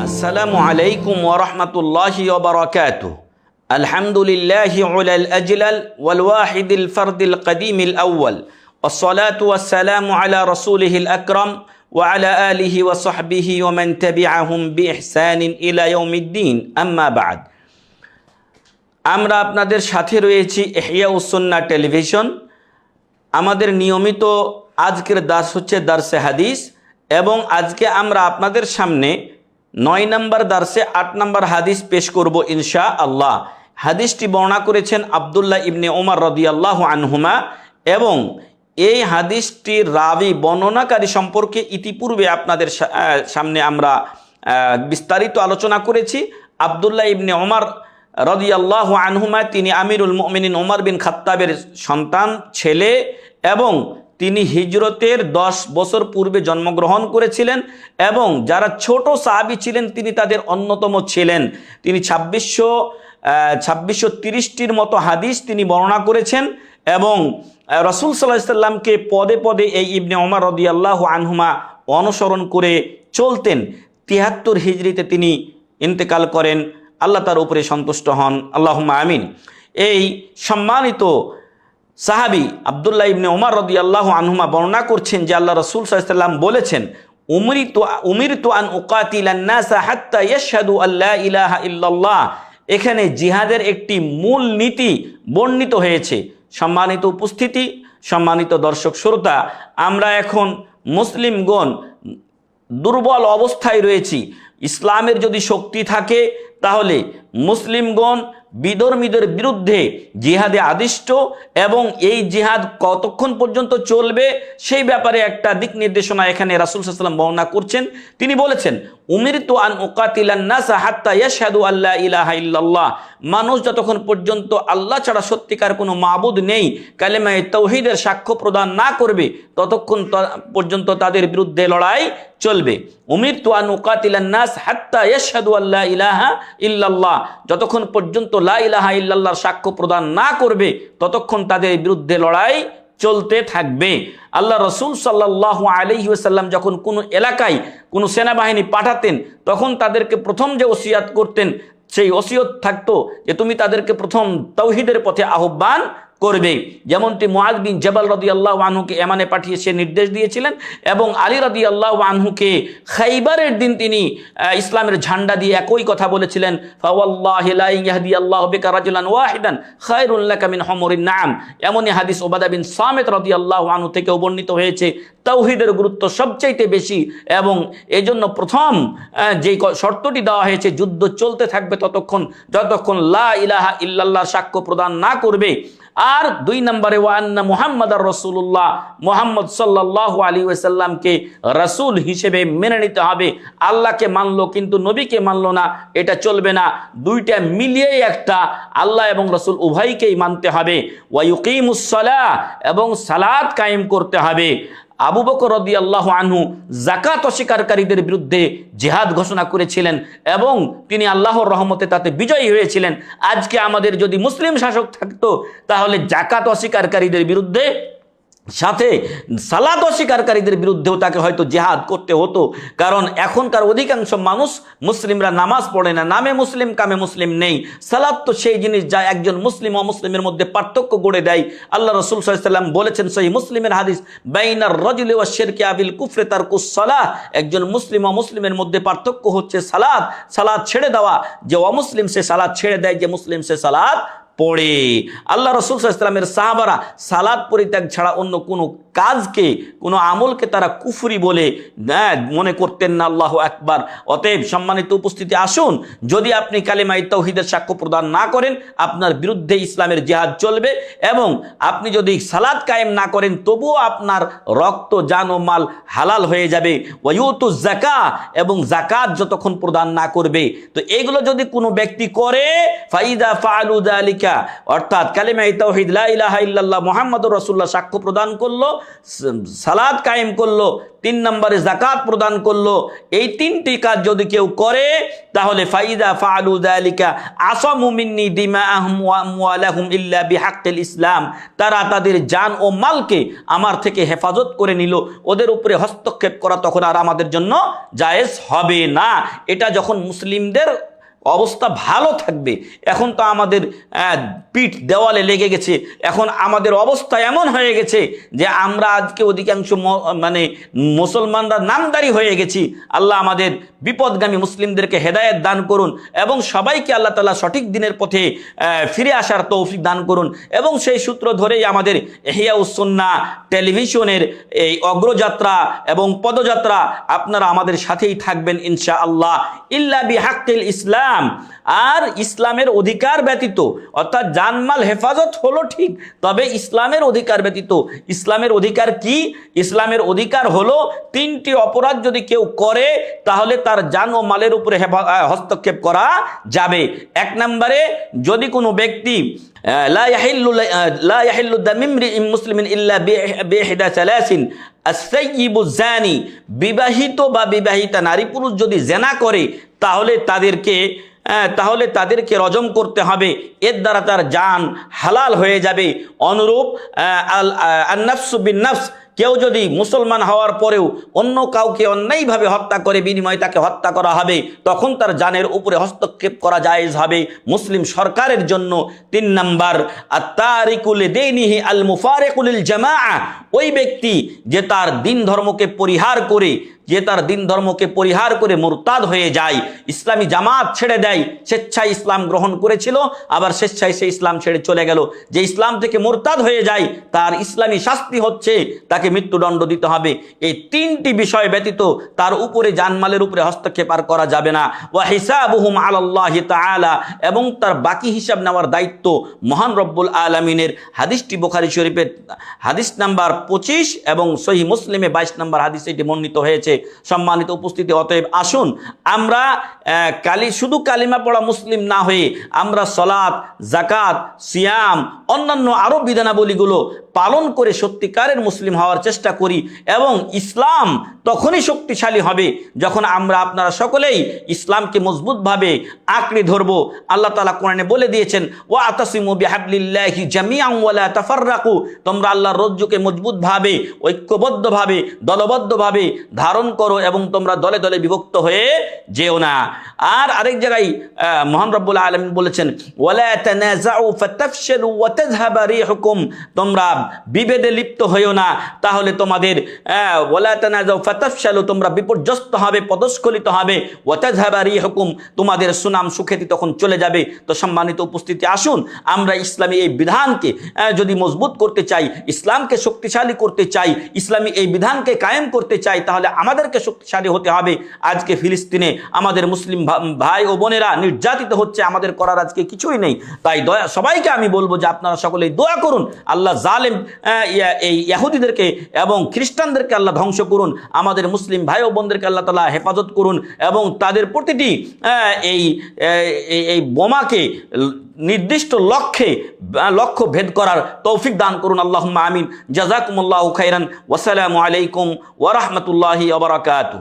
السلام عليكم ورحمة الله وبركاته. الحمد لله على الأجلل والواحد الفرد القديم الأول والصلاة والسلام على رسوله الأكرم ওয়ালা আলিহি ওয়া সাহবিহি ওমেন তাবি আহম বি ইহসানিন ইলায়ুমিদ্দিন আম্মা আমরা আপনাদের সাথে রয়েছি এহিয়া উসন্না টেলিভিশন। আমাদের নিয়মিত আজকের দাস হচ্ছে দার্সে হাদিস এবং আজকে আমরা আপনাদের সামনে নয় নম্বর দার্সে, আট নম্বর হাদিস পেশ করব ইনশা আল্লাহ হাদিসটি বর্ণনা করেছেন আবদুল্লাহ ইবনে ওমর আল্লাহ আনহুমা এবং এই হাদিসটির রাবি বর্ণনাকারী সম্পর্কে ইতিপূর্বে আপনাদের সামনে আমরা বিস্তারিত আলোচনা করেছি। আবদুল্লাহ ইবনে ওমর রদিয়াল্লাহ আনহুমা, তিনি আমিরুল মমিনিন ওমর বিন খাত্তাবের সন্তান, ছেলে এবং তিনি হিজরতের দশ বছর পূর্বে জন্মগ্রহণ করেছিলেন এবং যারা ছোট সাহাবি ছিলেন, তিনি তাদের অন্যতম ছিলেন। তিনি ছাব্বিশশো ছাব্বিশশো তিরিশটির মতো হাদিস তিনি বর্ণনা করেছেন। এবং রসুল সাল্লাহ সাল্লামকে পদে পদে এই ইবনে ওমর রদিয়াল্লাহ আনহুমা অনুসরণ করে চলতেন। তিয়াত্তর হিজড়িতে তিনি ইন্তেকাল করেন। আল্লাহ তার উপরে সন্তুষ্ট হন। আল্লাহ আমিন। এই সম্মানিত সাহাবি আবদুল্লাহ ইবনে ওমর রদি আল্লাহ আনহুমা বর্ণনা করছেন যে আল্লাহ রসুল সাল্লাম বলেছেন, উমরিত, উমিরতু আন উকাতিলান্নাসা ইল্লাল্লাহ। এখানে জিহাদের একটি মূল নীতি বর্ণিত হয়েছে। সম্মানিত উপস্থিতি, সম্মানিত দর্শক শ্রোতা, আমরা এখন মুসলিমগণ দুর্বল অবস্থায় রয়েছি। ইসলামের যদি শক্তি থাকে, তাহলে মুসলিমগণ বিধর্মীদের বিরুদ্ধে জিহাদে আদিষ্ট এবং এই জিহাদ কতক্ষণ পর্যন্ত চলবে, সেই ব্যাপারে একটা দিক নির্দেশনা এখানে রাসুল সাল্লাম বর্ণনা করছেন। তিনি বলেছেন হাত্তা ইলাহা ইল্লাল্লাহ। মানুষ যতক্ষণ পর্যন্ত আল্লাহ ছাড়া সত্যিকার কোনো মাবুদ নেই, কালেমায় তৌহিদের সাক্ষ্য প্রদান না করবে, ততক্ষণ পর্যন্ত তাদের বিরুদ্ধে লড়াই চলবে। উমির তুয়ান উকাতিলান্নাস হাত্তা ইয়াশহাদু আল্লাহ ইলাহা ইল্লাল্লাহ। যতক্ষণ পর্যন্ত লা ইলাহা ইল্লাল্লাহর সাক্ষ্য প্রদান না করবে, ততক্ষণ তাদের বিরুদ্ধে লড়াই চলতে থাকবে। আল্লাহ রসুল সাল্লাহ আলিহাসাল্লাম যখন কোনো এলাকায় কোনো সেনাবাহিনী পাঠাতেন, তখন তাদেরকে প্রথম যে ওসিয়াত করতেন, সেই ওসিয়ত থাকতো যে, তুমি তাদেরকে প্রথম তৌহিদের পথে আহ্বান করবে। যেমনটি মুআজ বিন জবাল রদি আল্লাহ আনহুকে এমানে পাঠিয়ে সে নির্দেশ দিয়েছিলেন এবং আলী রদি আল্লাহ আনহুকে খাইবারের দিন তিনি ইসলামের ঝান্ডা দিয়ে একই কথা বলেছিলেন, ফাওয়াল্লাহি লা ইয়াহদি আল্লাহু রাজুলান ওয়াহিদান খায়রুল লাকা মিন হুমুরিন নাম এমনই হাদিস ওবাদা বিন সামিত রাদিয়াল্লাহু আনহু থেকেও বর্ণিত হয়েছে তৌহিদের গুরুত্ব সবচাইতে বেশি এবং এই জন্য প্রথম যে শর্তটি দেওয়া হয়েছে, যুদ্ধ চলতে থাকবে ততক্ষণ, যতক্ষণ লা ইলাহা ইল্লাল্লাহ সাক্ষ্য প্রদান না করবে আর দুই নম্বরে ওয়ান্না মুহাম্মদ রসুল্লাহ মোহাম্মদ সাল্লাহ আলী ওয়াসাল্লামকে রসুল হিসেবে মেনে নিতে হবে। আল্লাহকে মানলো কিন্তু নবীকে মানলো না, এটা চলবে না। দুইটা মিলিয়েই একটা আল্লাহ এবং রসুল উভয়কেই মানতে হবে। ওয়াইকিমুসলা এবং সালাদ কায়েম করতে হবে। আবু বকর রদি আল্লাহ আনহু জাকাত অস্বীকারীদের বিরুদ্ধে জেহাদ ঘোষণা করেছিলেন এবং তিনি আল্লাহর রহমতে তাতে বিজয়ী হয়েছিলেন। আজকে আমাদের যদি মুসলিম শাসক থাকতো, তাহলে জাকাত অস্বীকারীদের বিরুদ্ধে সাথে সালাদ অস্বীকারীদের বিরুদ্ধেও তাকে হয়তো জেহাদ করতে হতো। কারণ এখনকার অধিকাংশ মানুষ মুসলিমরা নামাজ পড়ে না, নামে মুসলিম, কামে মুসলিম নেই। সালাদ তো সেই জিনিস যা একজন মুসলিম অমুসলিমের মধ্যে পার্থক্য গড়ে দেয়। আল্লাহ রসুল সাল্লাম বলেছেন সেই মুসলিমের হাদিস বাইনার রজুল ওয়া শেরকে আবিল কুফরে তার কুসলাহ একজন মুসলিম অমুসলিমের মধ্যে পার্থক্য হচ্ছে সালাদ। সালাদ ছেড়ে দেওয়া, যে অমুসলিম সে সালাদ ছেড়ে দেয়, যে মুসলিম সে সালাদ পড়ে। আল্লাহ রসুল ইসলামের সাহাবারা সালাদ পরিত্যাগ ছাড়া অন্য কোনো কাজকে, কোনো আমলকে তারা কুফরি বলে মনে করতেন না, আল্লাহ একবার অতএব সম্মানিত উপস্থিতি, আসুন, যদি আপনি কালিমাই তৌহিদের সাক্ষ্য প্রদান না করেন, আপনার বিরুদ্ধে ইসলামের জেহাদ চলবে এবং আপনি যদি সালাদ কায়েম না করেন, তবুও আপনার রক্ত, জান ও মাল হালাল হয়ে যাবে। ওয়ুতু জাকা এবং জাকাত যতক্ষণ প্রদান না করবে। তো এগুলো যদি কোনো ব্যক্তি করে, ফাইদা ফালু আলিকা অর্থাৎ কালিমাই তাওহিদ লা ইলাহা ইল্লাল্লাহ, মুহাম্মাদুর রাসূলুল্লাহ সাক্ষ্য প্রদান করল সালাদ কায়েম করল, তিন নম্বরে জাকাত প্রদান করল। এই তিনটি কাজ যদি কেউ করে, তাহলে ফাইদা ফালু দালিকা আসামু মিন্নি দিমা আহম ইল্লা বিহাক্কিল ইসলাম। তারা তাদের জান ও মালকে আমার থেকে হেফাজত করে নিল। ওদের উপরে হস্তক্ষেপ করা তখন আর আমাদের জন্য জায়েজ হবে না। এটা যখন মুসলিমদের অবস্থা ভালো থাকবে। এখন তো আমাদের পিঠ দেওয়ালে লেগে গেছে। এখন আমাদের অবস্থা এমন হয়ে গেছে যে আমরা আজকে অধিকাংশ মানে মুসলমানরা নামদারি হয়ে গেছি। আল্লাহ আমাদের বিপদগামী মুসলিমদেরকে হেদায়েত দান করুন এবং সবাইকে আল্লাহ তালা সঠিক দিনের পথে ফিরে আসার তৌফিক দান করুন এবং সেই সূত্র ধরেই আমাদের এহিয়াউসন্না টেলিভিশনের এই অগ্রযাত্রা এবং পদযাত্রা আপনারা আমাদের সাথেই থাকবেন ইনশা আল্লাহ ইল্লা বিহাক্কিল ইসলাম। আর ইসলামের অধিকার ব্যতীত, অর্থাৎ জানমাল হেফাজত হলো ঠিক, তবে ইসলামের অধিকার ব্যতীত। ইসলামের অধিকার কি? ইসলামের অধিকার হলো তিনটি অপরাধ যদি কেউ করে, তাহলে তার জান ও মালের উপরে হস্তক্ষেপ করা যাবে। এক নম্বরে, যদি কোনো ব্যক্তি বিবাহিত বা বিবাহিতা নারী পুরুষ যদি জেনা করে তাহলে তাদেরকে তাহলে তাদেরকে রজম করতে হবে। এর দ্বারা তার জান হালাল হয়ে যাবে। অনুরূপ আন্নাফসু কেউ যদি মুসলমান হওয়ার পরেও অন্য কাউকে অন্যায়ভাবে হত্যা করে, বিনিময়ে তাকে হত্যা করা হবে, তখন তার জানের উপরে হস্তক্ষেপ করা জায়েজ হবে। মুসলিম সরকারের জন্য তিন নাম্বার আত্মারিকুল দেনিহি আল মুফারেকুল জামা ওই ব্যক্তি যে তার দিন ধর্মকে পরিহার করে যে তার দিন ধর্মকে পরিহার করে মোরতাদ হয়ে যায়, ইসলামী জামাত ছেড়ে দেয়, স্বেচ্ছায় ইসলাম গ্রহণ করেছিল, আবার স্বেচ্ছায় সে ইসলাম ছেড়ে চলে গেল। যে ইসলাম থেকে মোরতাদ হয়ে যায়, তার ইসলামী শাস্তি হচ্ছে, তাকে মৃত্যুদণ্ড দিতে হবে। এই তিনটি বিষয় ব্যতীত তার উপরে জানমালের উপরে হস্তক্ষেপ আর করা যাবে না। ওয়া হিসাবুহুম আলাল্লাহ তাআলা, এবং তার বাকি হিসাব নেওয়ার দায়িত্ব মহান রব্বুল আলমিনের। হাদিসটি বোখারি শরীফের হাদিস নাম্বার পঁচিশ এবং সহি মুসলিমে বাইশ নাম্বার হাদিস এটি বর্ণিত হয়েছে। সম্মানিত উপস্থিতি। অতএব আসুন, আমরা কালি, শুধু কালিমা পড়া মুসলিম না হয়ে আমরা সলাৎ জাকাত সিয়াম, অন্যান্য আরও বিধানাবলীগুলো পালন করে সত্যিকারের মুসলিম হওয়ার চেষ্টা করি এবং ইসলাম তখনই শক্তিশালী হবে যখন আমরা আপনারা সকলেই ইসলামকে মজবুতভাবে আঁকড়ে ধরবো। আল্লাহ তালা কোরআনে বলে দিয়েছেন ও আতাসিমু বিহাবলিল্লাহি ওয়ালা তাফাররাকু। তোমরা আল্লাহর রজ্জুকে মজবুতভাবে, ঐক্যবদ্ধভাবে, দলবদ্ধভাবে ধারণ করো এবং তোমরা দলে দলে বিভক্ত হয়ে যেও না। আর আরেক জায়গায় মহান রব্বুল আলামিন বলেছেন তোমরা বিভেদে লিপ্ত হইও না। তাহলে তোমাদের তোমরা বিপর্যস্ত হবে, পদস্খলিত হবে। ওয়া তাযহাবা রিহুকুম, তোমাদের সুনাম সুখ্যাতি তখন চলে যাবে। তো সম্মানিত উপস্থিতি, আসুন আমরা ইসলামী এই বিধানকে যদি মজবুত করতে চাই, ইসলামকে শক্তিশালী করতে চাই, ইসলামী এই বিধানকে কায়েম করতে চাই, তাহলে আমাদেরকে শক্তিশালী হতে হবে। আজকে ফিলিস্তিনে আমাদের মুসলিম ভাই ও বোনেরা নির্যাতিত হচ্ছে, আমাদের করার আজকে কিছুই নেই। তাই দয়া, সবাইকে আমি বলব যে আপনারা সকলেই দোয়া করুন, আল্লাহ জালেম এই ইহুদিদেরকে এবং খ্রিস্টানদেরকে আল্লাহ ধ্বংস করুন, আমাদের মুসলিম ভাই ও বোনদেরকে আল্লাহ তালা হেফাজত করুন এবং তাদের প্রতিটি এই- এই বোমাকে নির্দিষ্ট লক্ষ্যে লক্ষ্য ভেদ করার তৌফিক দান করুন। আল্লাহ আমিন। জাজাকুমুল্লাহ খাইরান ওসালামু আলাইকুম ওরহমতুল্লাহি আবরাকাতু